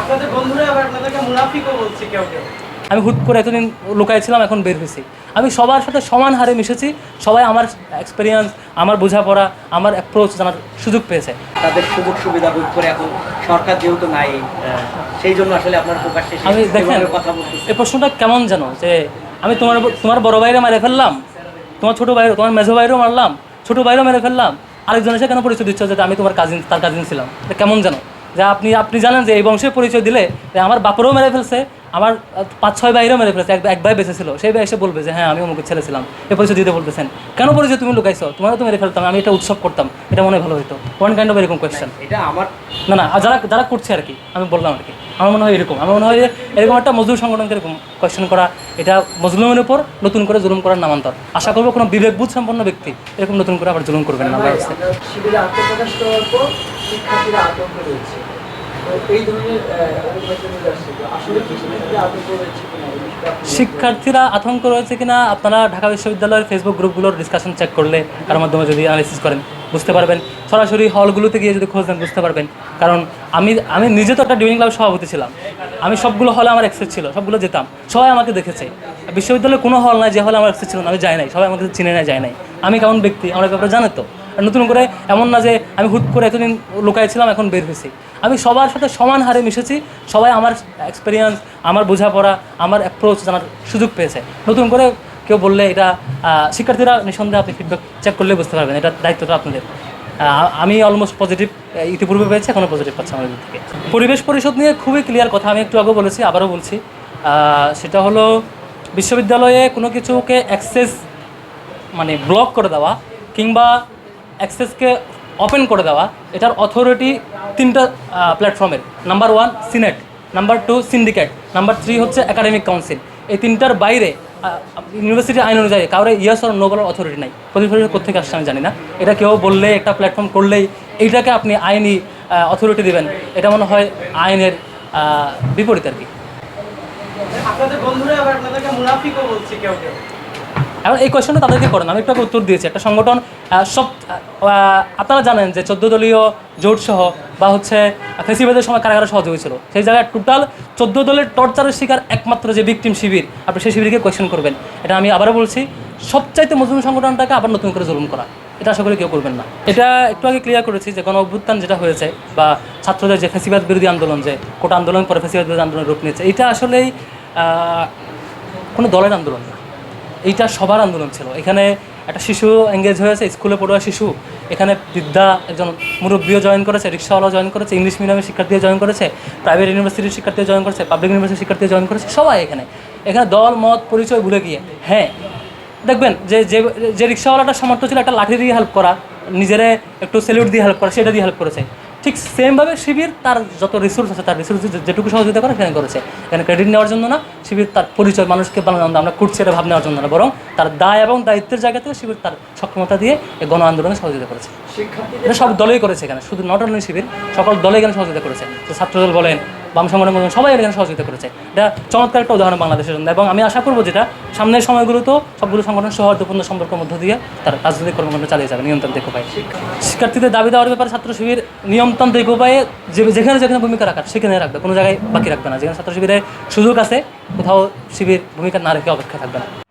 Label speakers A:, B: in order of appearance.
A: আপনাদের বন্ধুরা আবার আপনাদেরকে মুনাফিকও বলছে কেউ কেউ।
B: আমি হুট করে এতদিন লুকাইছিলাম এখন বের হয়েছি। আমি সবার সাথে সমান হারে মিশেছি সবাই আমার এক্সপিরিয়েন্স আমার বোঝাপড়া আমার অ্যাপ্রোচ জানার সুযোগ পেয়েছে।
A: তাদের সুযোগ সুবিধা ভোগ করে এখন সরকার যেহেতু নাই সেই জন্য আসলে আপনার প্রকাশ্যে
B: আমি দেখেন এই প্রশ্নটা কেমন জানো? যে আমি তোমার তোমার বড় ভাইরে মেরে ফেললাম তোমার ছোট ভাইরে তোমার মেজো ভাইরেও মারলাম ছোট ভাইরেও মেরে ফেললাম আরেকজন এসে কেন পরিচয় দিচ্ছ যে আমি তোমার কাজিন তার কাজিন ছিলাম? এটা কেমন জানো? যে আপনি আপনি জানেন যে এই বংশের পরিচয় দিলে যে আমার বাপেরও মেরে ফেলছে আমার পাঁচ ছয় ভাইয়েরও মেরে ফেলছে এক এক ভাই বেঁচে ছিল সেই ভাই এসে বলবে যে হ্যাঁ আমি অমুকের ছেলে ছিলাম। এই পরিচয় দিতে বলতেছেন। কেন পরিচয় তুমি লুকাইছো? তোমারও তো মেরে ফেলতাম আমি এটা উৎসব করতাম। এটা মনে ভালো হতো ওয়ান কাইন্ড অফ এরকম কোয়েশ্চেন
A: এটা আমার
B: না না যারা যারা করছে আর কি আমি বললাম আর কি। আমার মনে হয় এরকম। আমার মনে হয় এরকম একটা মজদুর সংগঠনকে এরকম কোয়েশ্চেন করা এটা মজলুমের উপর নতুন করে জুলুম করার নামান্তর। আশা করব কোনো বিবেকবোধ সম্পন্ন ব্যক্তি এরকম নতুন করে আবার জুলুম করবেন না আমার
C: শিক্ষার্থীরা আতঙ্ক রয়েছে। কিনা?
B: আপনারা ঢাকা বিশ্ববিদ্যালয়ের ফেসবুক গ্রুপগুলোর ডিসকাশন চেক করলে তার মাধ্যমে যদি অ্যানালিসিস করেন। বুঝতে পারবেন। সরাসরি হলগুলোতে গিয়ে যদি খোঁজ দেন বুঝতে পারবেন। কারণ আমি আমি নিজে তো একটা ডিউরিং ক্লাব সভাপতি ছিলাম। আমি সবগুলো হলে আমার অ্যাক্সেস ছিল, সবগুলো যেতাম। সবাই আমাকে দেখেছে। বিশ্ববিদ্যালয়ে কোনো হল নাই যে হলে আমার অ্যাক্সেস ছিল না, আমি যাই নাই। সবাই আমাকে চিনে নেয়, যায় নাই। আমি কেমন ব্যক্তি? আমার ব্যাপারে জানে তো। নতুন করে এমন না যে আমি হুট করে এতদিন লুকাইছিলাম, এখন বের হয়েছি। আমি সবার সাথে সমান হারে মিশেছি। সবাই আমার এক্সপিরিয়েন্স আমার বোঝাপড়া, আমার অ্যাপ্রোচ জানার সুযোগ পেয়েছে। নতুন করে কেউ বললে এটা শিক্ষার্থীরা নিঃসন্দেহে আপনি ফিডব্যাক চেক করলে বুঝতে পারবেন, এটা দায়িত্বটা আপনাদের। আমি অলমোস্ট পজিটিভ ইতিপূর্বে পেয়েছি এখনও পজিটিভ পাচ্ছি আমাদের থেকে। পরিবেশ পরিষদ নিয়ে খুবই ক্লিয়ার কথা, আমি একটু আগে বলেছি, আবারও বলছি। সেটা হলো বিশ্ববিদ্যালয়ে কোনো কিছুকে অ্যাক্সেস মানে ব্লক করে দেওয়া কিংবা অ্যাক্সেসকে ওপেন করে দেওয়া, এটার অথরিটি তিনটা প্ল্যাটফর্মের number one senate number two syndicate number three হচ্ছে একাডেমিক কাউন্সিল এই তিনটার বাইরে ইউনিভার্সিটি আইন অনুযায়ী কারও ইয়াস আর নো বলার অথরিটি নাই। প্রতিফলিত কোথেকে আসছে আমি জানি না। এটা কেউ বললে, একটা প্ল্যাটফর্ম করলেই এইটাকে আপনি আইনি অথরিটি দেবেন। এটা মনে হয় আইনের বিপরীত আর কি।
A: আপনাদের বন্ধুরা আবার আপনাদেরকে মুনাফিকও বলছে কেউ কেউ।
B: এখন এই কোয়েশ্চনটা তাদেরকে করেন আমি একটু উত্তর দিয়েছি। একটা সংগঠন সব আপনারা জানেন যে চোদ্দ দলীয় জোট সহ বা হচ্ছে ফেসিবাদের সময় কারাগারে সহযোগী হয়েছিল। সেই জায়গায় টোটাল চোদ্দ দলের টর্চারের শিকার একমাত্র যে ভিকটিম শিবির, আপনি সেই শিবিরকে কোয়েশ্চেন করবেন। এটা আমি আবারও বলছি, সবচাইতে মজলুম সংগঠনটাকে আবার নতুন করে জুলুম করা। এটা আশা করি কেউ করবেন না। এটা একটু আগে ক্লিয়ার করেছি যে গণ অভ্যুত্থান যেটা হয়েছে বা ছাত্রদের যে ফেসিবাদ বিরোধী আন্দোলন, যে কোটা আন্দোলন পরে ফেসিবাদ বিরোধী আন্দোলন রূপ নিয়েছে, এটা আসলেই কোনো দলের আন্দোলন না। এইটা সবার আন্দোলন ছিল। এখানে একটা শিশু এঙ্গেজ হয়েছে, স্কুলে পড়ুয়া শিশু। এখানে বৃদ্ধা একজন মুরব্বীও জয়েন করেছে রিক্সাওয়ালা জয়েন করেছে ইংলিশ মিডিয়ামের শিক্ষার্থীও জয়েন করেছে প্রাইভেট ইউনিভার্সিটির শিক্ষার্থীও জয়েন করেছে পাবলিক ইউনিভার্সিটির শিক্ষার্থীও জয়েন করেছে, সবাই এখানে। এখানে দল, মত, পরিচয় ভুলে গিয়ে। হ্যাঁ দেখবেন যে যে যে রিক্সাওয়ালাটার সামর্থ্য ছিল একটা লাঠি দিয়ে হেল্প করা, নিজেরে একটু সেলিউট দিয়ে হেল্প করা, সেটা দিয়ে হেল্প করেছে। ঠিক সেমভাবে শিবির তার যত রিসোর্স আছে তার রিসোর্স যেটুকু সহযোগিতা করে সেখানে করেছে। এখানে ক্রেডিট নেওয়ার জন্য না শিবির তার পরিচয় মানুষকে জন্য আমরা কুটছে এটা ভাব নেওয়ার জন্য না বরং তার দায় এবং দায়িত্বের জায়গা থেকে শিবির তার সক্ষমতা দিয়ে এই গণ আন্দোলনে সহযোগিতা করেছে। এটা সব দলেই করেছে এখানে শুধু নট অনলি শিবির সকল দলে এখানে সহযোগিতা করেছে। ছাত্রদল বলেন বাম সংগঠন সবাই এখানে সহযোগিতা করেছে। এটা চমৎকার একটা উদাহরণ বাংলাদেশের জন্য এবং আমি আশা করব যেটা সামনের সময়গুলোতেও সবগুলো সংগঠন সৌহার্দ্যপূর্ণ সম্পর্কের মধ্য দিয়ে তার রাজনৈতিক কর্মকাণ্ড চালিয়ে যাবে নিয়মতান্ত্রিক উপায়ে শিক্ষার্থীদের দাবি দেওয়ার ব্যাপারে ছাত্র শিবির নিয়মতান্ত্রিক উপায়ে যে যেখানে যেখানে ভূমিকা রাখার সেখানে রাখবে, কোনো জায়গায় বাকি রাখবে না। যেখানে ছাত্র শিবিরের সুযোগ আছে, কোথাও শিবির ভূমিকা না রেখে অপেক্ষা থাকবে না।